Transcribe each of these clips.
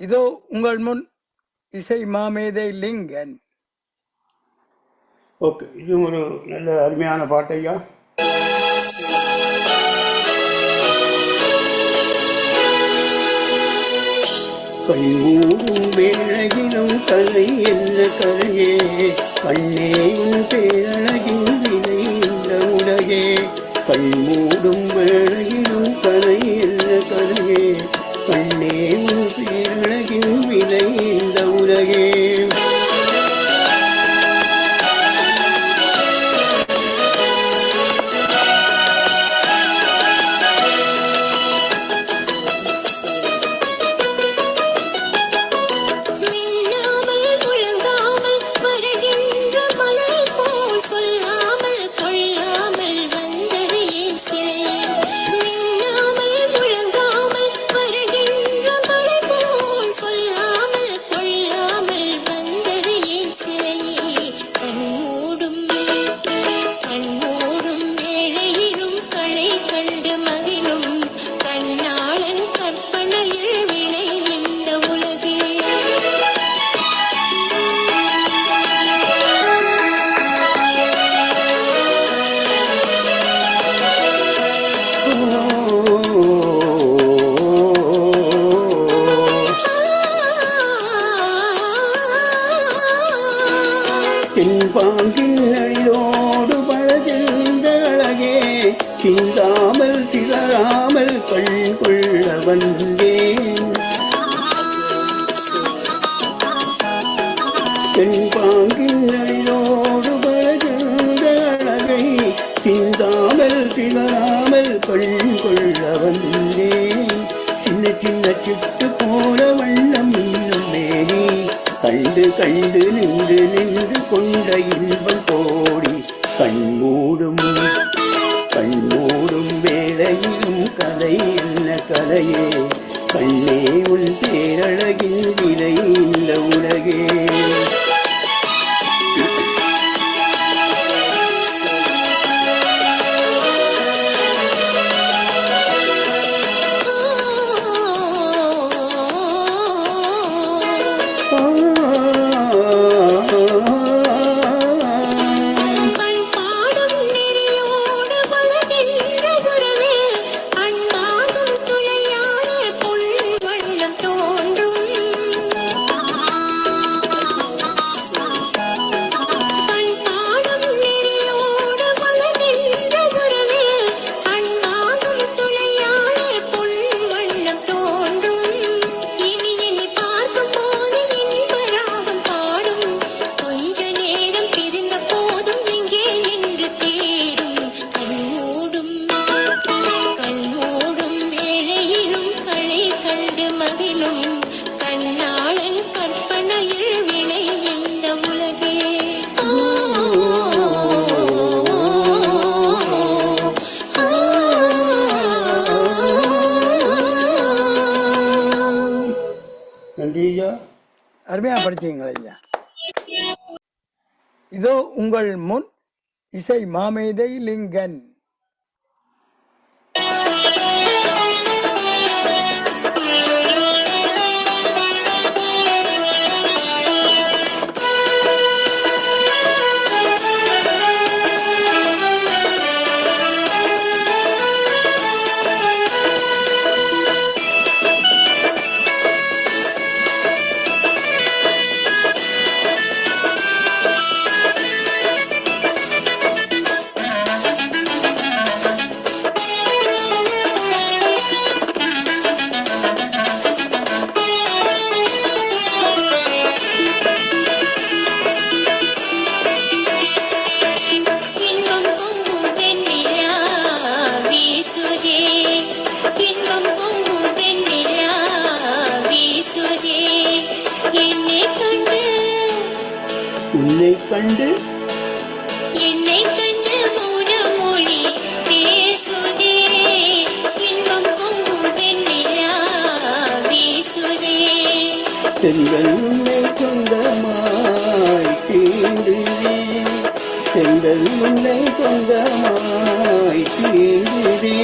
இதோ உங்கள் முன் இசை மாமேதை லிங்கன். ஓகே இது ஒரு நல்ல அருமையான பாட்டு ஐயா கண்மூடும் வேளையிலும் கலை என்ற கலையே கண்ணே உன் பேரழகின் விலை இந்த உலகே. கண்மூடும் வேளை சிந்தாமல் திகழாமல் கண் கொள்ள வந்தேன். என் பாங்கின் பழகின்ற அழகை சிந்தாமல் திகழாமல் கண் கொள்ள வந்தேன். சின்ன சின்ன சிட்டு போல வண்ணம் இன்னும் மேலே கண்டு கண்டு நின்று நின்று கொண்ட இன்பம் என்ன கதையே கண்ணே உன் பேரழகின் விலை இந்த உலகே. மகிழும் கண்ணாளன் கற்பனையில் விளை இந்த உலகே. நன்றி ஐயா. அருமையா படிச்சீங்களா ஐயா. இதோ உங்கள் முன் இசை மாமேதை லிங்கன். தெங்கள் உன்னை சொந்தமாய் தீண்டுதே தெங்கள் உன்னை சொந்தமாய் தீண்டுதே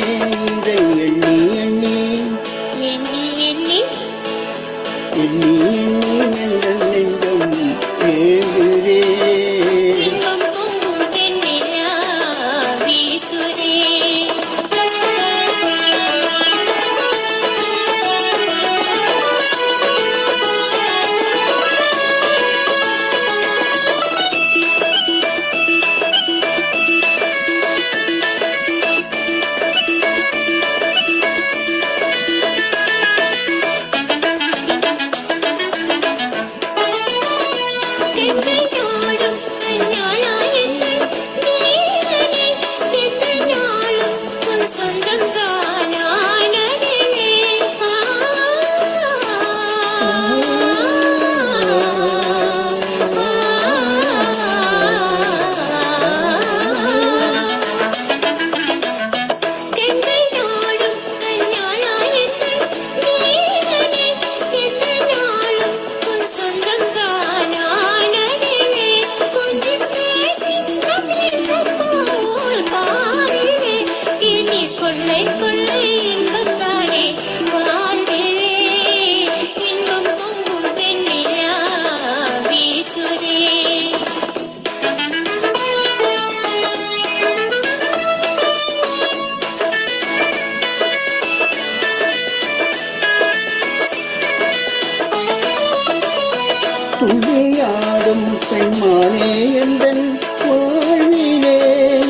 துள்ளியாடும் பெண்மானே எந்தன் வாழ்விலே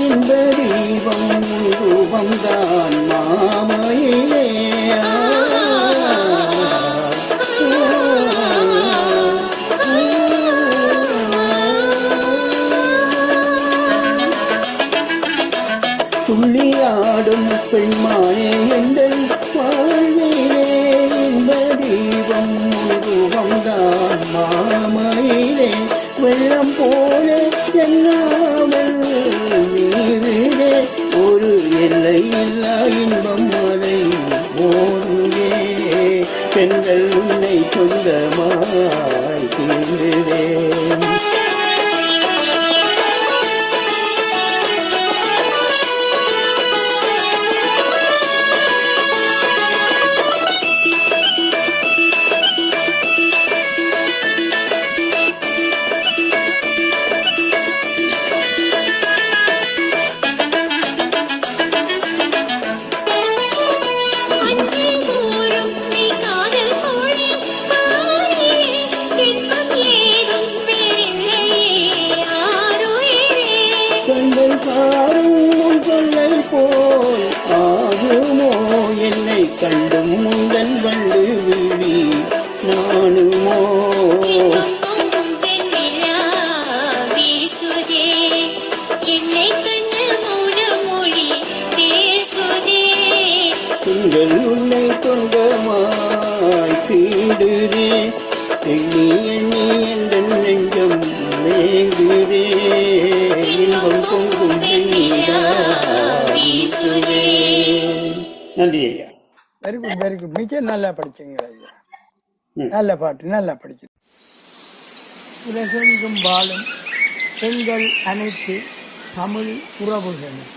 இந்த தீபம் ரூபம்தான் மாம மாமையிலே வெள்ளம் போல என்னாமல் நீரிலே ஒரு எல்லை இல்லா இன்பம் மலை ஓடுதே பெண்கள் உன்னை சொந்தமாய் தீர்ந்தே திங்கள் உன்னை தொண்டமாய் தீடுதே எண்ணி எண்ணி எந்த நெஞ்சம் மேங்குதே இன்பம் பொங்கும் நன்றி ஐயா. வெரி குட் வெரி குட் மிக நல்லா படிச்சீங்க ஐயா. நல்ல பாட்டு நல்லா படிச்சு. உலகெங்கும் வாழும் பெண்கள் அனைத்து தமிழ் உறவுகளும்.